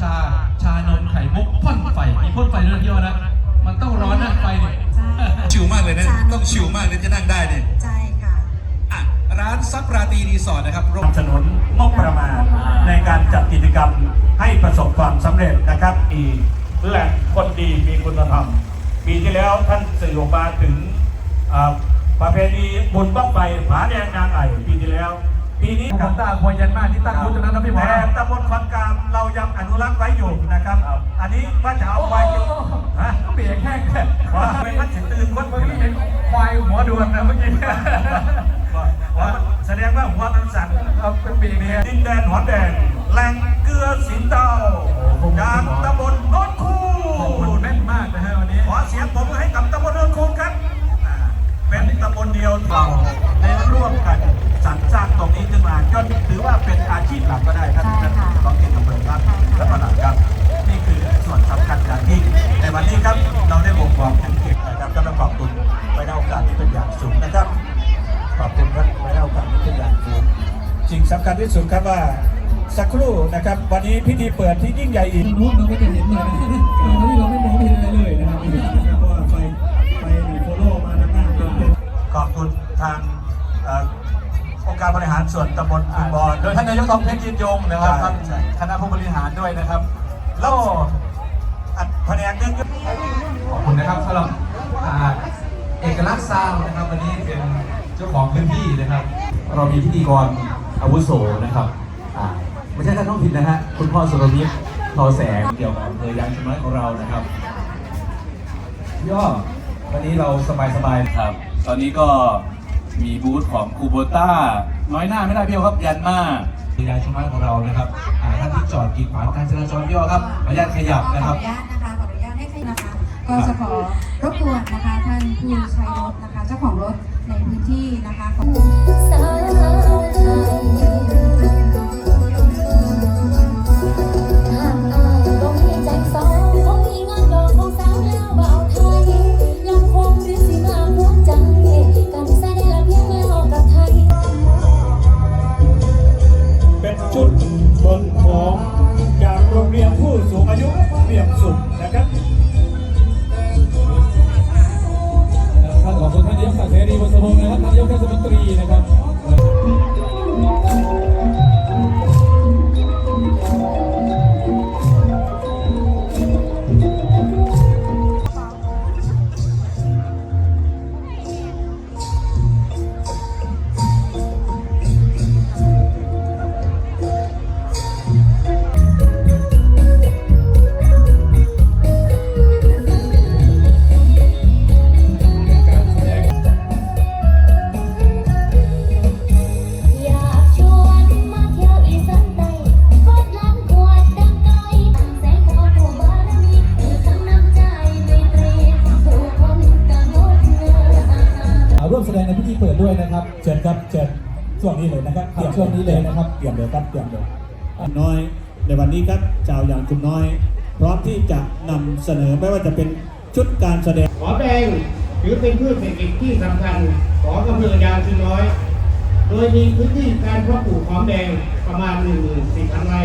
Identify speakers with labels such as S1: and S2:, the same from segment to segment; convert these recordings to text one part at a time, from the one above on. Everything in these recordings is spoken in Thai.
S1: ชา ชานมไข่มุกพ่นไฟมีพ่นไฟด้วยนะพี่อ้อนะ มันต้องร้อนนะไฟเนี่ย
S2: ใช่
S3: ชิวมากเลยนะ
S2: ใช่
S3: ต้องชิวมากเลยจะนั่งได้เนี่ย
S2: ใช่ค่ะ
S3: อะร้านซับราตรีรีสอร์ทนะครับร่วม
S4: สนับสนุนงบประมาณในการจัดกิจกรรมให้ประสบความสำเร็จนะครับอีแหล่งคนดีมีคุณธรรม ปีที่แล้วท่านสื่อออกมาถึงอ่าประเพณีบุญบ้างไฟผาแดงนางไอ่ปีที่แล้ว ปีนี้
S1: ผมตาควยยันมากที่ตั้งบูธตรงนั้นนะพี่หมอ
S4: แต่
S1: นะ
S4: ตำบลคอนกลางเรายังอนุรักษ์ไว้อยู่นะครับ อันนี้ว่าจะเอา
S1: โอ้
S4: ไป
S1: โหเปียกแห้งแค่
S4: ว่าเป็นพัดสิตื่นคน
S1: เมื่
S4: เมื่
S1: อ
S4: อ
S1: กี้
S4: กี้
S1: เห็นควายหัวดวนนะเมื่อกี้
S4: ว่าแสดงว่าหัวมันสั่น
S1: เอาเป็นปีกเนี่ย
S4: ดินแดนหอนแดงแหล่งเกลือสินเตาจากตำบลโนนคู
S1: ขอบคุณแม่นมากนะฮะวันนี้
S4: ขอเสียงผมอให้กับตำบลโนนคูครับ
S2: คั
S4: ญที่สุดครับว่าสักครู่นะครับ วันนี้พิธีเปิดที่ยิ่งใหญ่อีก
S1: ตรงนู้นเราก็จะเห็นเลยนะตรงนี้เราไม่มองไม่เห็นอะไรเลยนะครับ
S4: เพราะว่าไฟไฟในโฟโล่มาทางหน้าขอบคุณทางเอ่อองค์การบริหารส่วนตำบลอุบล
S1: โดยท่านนายกทองเพชรยืนยงนะครับ
S4: ใช่
S1: ท่าน
S4: ใช่
S1: คณะผู้บริหารด้วยนะครับ
S4: แล้วอัดแผนกหนึง
S1: ขอบคุณนะครับสำหรับอ่าเอกลักษณ์ซาวน์นะครับวันนี้เป็นเจ้าของพื้นที่นะครับ เรามีพิธีกร อาวุโสนะครับอ่าไม่ใช่ท่านท้องถิ่นนะฮะคุณพ่อสุรวิทย์ทอแสงเกี่ยวกับอำเภอยางชุมน้อยของเรานะครับย่อวันนี้เราสบายๆครับ ตอนนี้ก็มีบูธของคูโบต้าน้อยหน้าไม่ได้พี่โอครับยันมายางชุมน้อยของเรานะครับอ่าท่านที่จอดกีดขวางการจราจรพี่โอครับขออนุญาตขยับนะครับ
S2: ขออนุญาตนะคะขออนุญาตให้ใครนะคะก็จะขอรบกวนนะคะท่านผู้ใช้รถนะคะเจ้าของรถในพื้นที่นะคะของ
S4: ช่
S1: วงนี้เล
S5: ยนะครับเตรียมช่วงนี้เลยนะครับเตรียมเลยครับเตรียมเลย
S4: น้อย ในวันนี้ครับชาวอย่างคุณน้อย พร้อมที่จะนำเสนอไม่ว่าจะเป็นชุดการแสดง
S6: หอมแดงถือเป็นพืชเศรษฐกิจที่สำคัญของอำเภอยางชุมน้อย โดยมีพื้นที่การเพาะปลูกหอมแดงประมาณ14,000ไร่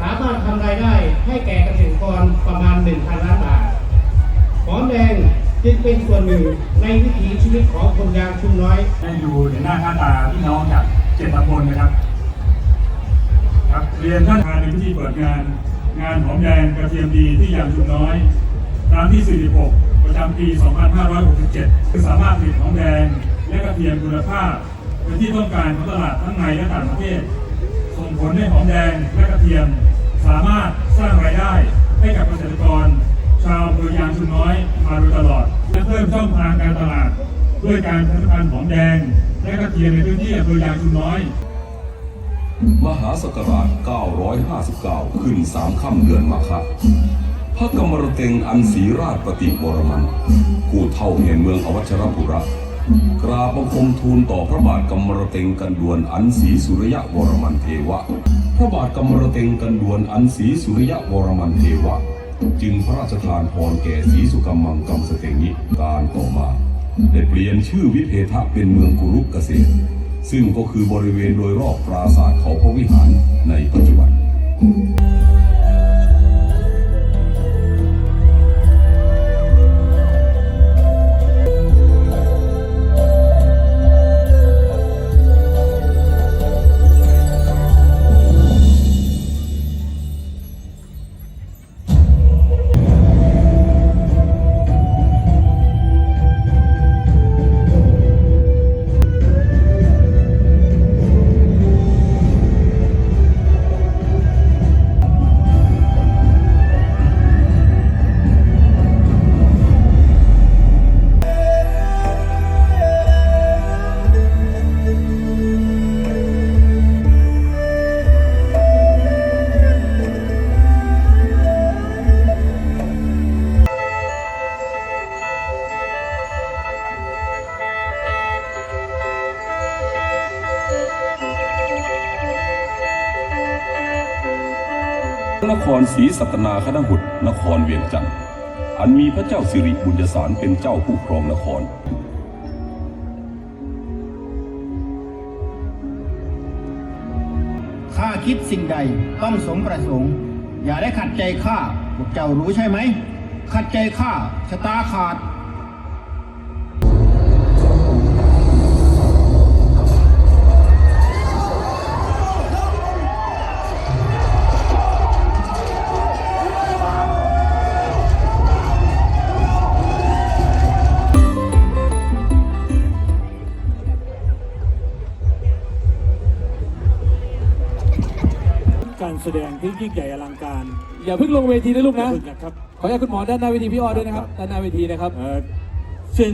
S6: สามารถทำรายได้ให้แก่เกษตรกรประมาณ1,000ล้านบาทหอมแดง จึงเป็นส่วนหนึ่งในวิถีชีวิตของคนยางชุมน้อย
S4: ให้ดูเห็นหน้าค่าตาพี่น้องจากเจ็ดตำบลนะครับ ครับเรียนท่านประธานในพิธีเปิดงาน งานหอมแดงกระเทียมดีที่ยางชุมน้อยครั้งที่ 46 ประจำปี 2567คือสามารถผลิตหอมแดงและกระเทียมคุณภาพเป็นที่ต้องการของตลาดทั้งในและต่างประเทศ ส่งผลให้หอมแดงและกระเทียม สามารถสร้างรายได้ให้กับเกษตรกร อำเภอยางชุมน้อยมาโดยตลอดและเพิ่มช่องทางการตลาด ด้วยการผลิตภัณฑ์หอมแดง และกระเทียมในพื้นที่อำเภอยางชุมน้อย
S7: มหาศักราช 959 ขึ้นสามค่ำเดือนมาคะพระกมรเตงอันศรีราชปฏิวรมันผู้เท่าแห่งเมืองอวัชรปุระกราบบังคมทูลต่อพระบาทกมรเตงกันดวนอันศรีสุริยะวรมันเทวะ พระบาทกมรเตงกันดวนอันศรีสุริยะวรมันเทวะ จึงพระราชทานพรแก่ศรีสุกัมังกำสเตงิการต่อมา ได้เปลี่ยนชื่อวิเพทะเป็นเมืองกุรุกเกษตร ซึ่งก็คือบริเวณโดยรอบปราสาทเขาพระวิหารในปัจจุบัน รศรีสัตนาคณหุตนครเวียงจันทร์อันมีพระเจ้าสิริบุญยสารเป็นเจ้าผู้ครองนคร
S8: ข้าคิดสิ่งใดต้องสมประสงค์ อย่าได้ขัดใจข้าพวกเจ้ารู้ใช่ไหม ขัดใจข้าชะตาขาด
S4: แสดงที่ยิ่งใหญ่อลังการ
S5: อย่าเพิ่งลงเวทีนะลูกนะ
S4: ขอบคุณครับ
S5: ขออนุญาตคุณหมอด้านหน้าเวทีพี่ออด้วยนะครับ ด้านหน้าเวทีนะครับ
S4: เอ่อซึ่ง